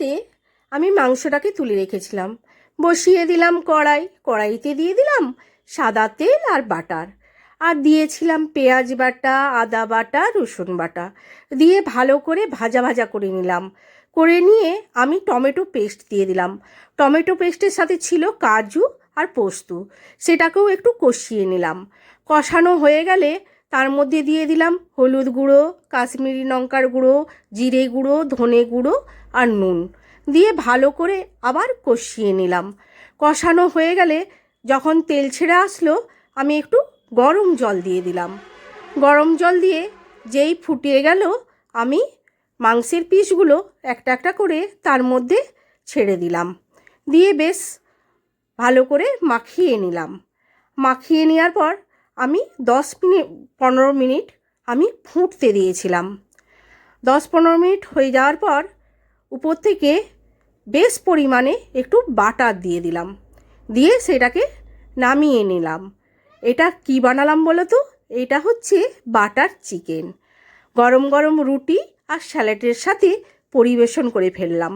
করতে আমি মাংসটাকে তুলে রেখেছিলাম। বসিয়ে দিলাম কড়াই, কড়াইতে দিয়ে দিলাম সাদা তেল আর বাটার। আর দিয়েছিলাম পেঁয়াজ বাটা, আদা বাটা, রসুন বাটা। দিয়ে ভালো করে ভাজা ভাজা করে নিলাম। করে নিয়ে আমি টমেটো পেস্ট দিয়ে দিলাম। টমেটো পেস্টের সাথে ছিল কাজু আর পোস্ত। সেটাকেও একটু কষিয়ে নিলাম। কষানো হয়ে গেলে তার মধ্যে দিয়ে দিলাম হলুদ গুঁড়ো, কাশ্মীরি লঙ্কার গুঁড়ো, জিরে গুঁড়ো, ধনে গুঁড়ো আর নুন। দিয়ে ভালো করে আবার কষিয়ে নিলাম। কষানো হয়ে গেলে যখন তেল ছেড়ে আসলো, আমি একটু গরম জল দিয়ে দিলাম। গরম জল দিয়ে যেই ফুটিয়ে গেল, আমি মাংসের পিসগুলো একটা একটা করে তার মধ্যে ছেড়ে দিলাম। দিয়ে বেশ ভালো করে মাখিয়ে নিলাম। মাখিয়ে নেওয়ার পর আমি দশ মিনিট, পনেরো মিনিট আমি ফুটতে দিয়েছিলাম। দশ পনেরো মিনিট হয়ে যাওয়ার পর উপর থেকে বেশ পরিমাণে একটু বাটার দিয়ে দিলাম। দিয়ে সেটাকে নামিয়ে নিলাম। এটা কি বানালাম বলো তো? এটা হচ্ছে বাটার চিকেন। গরম গরম রুটি আর স্যালাডের সাথে পরিবেশন করে ফেললাম।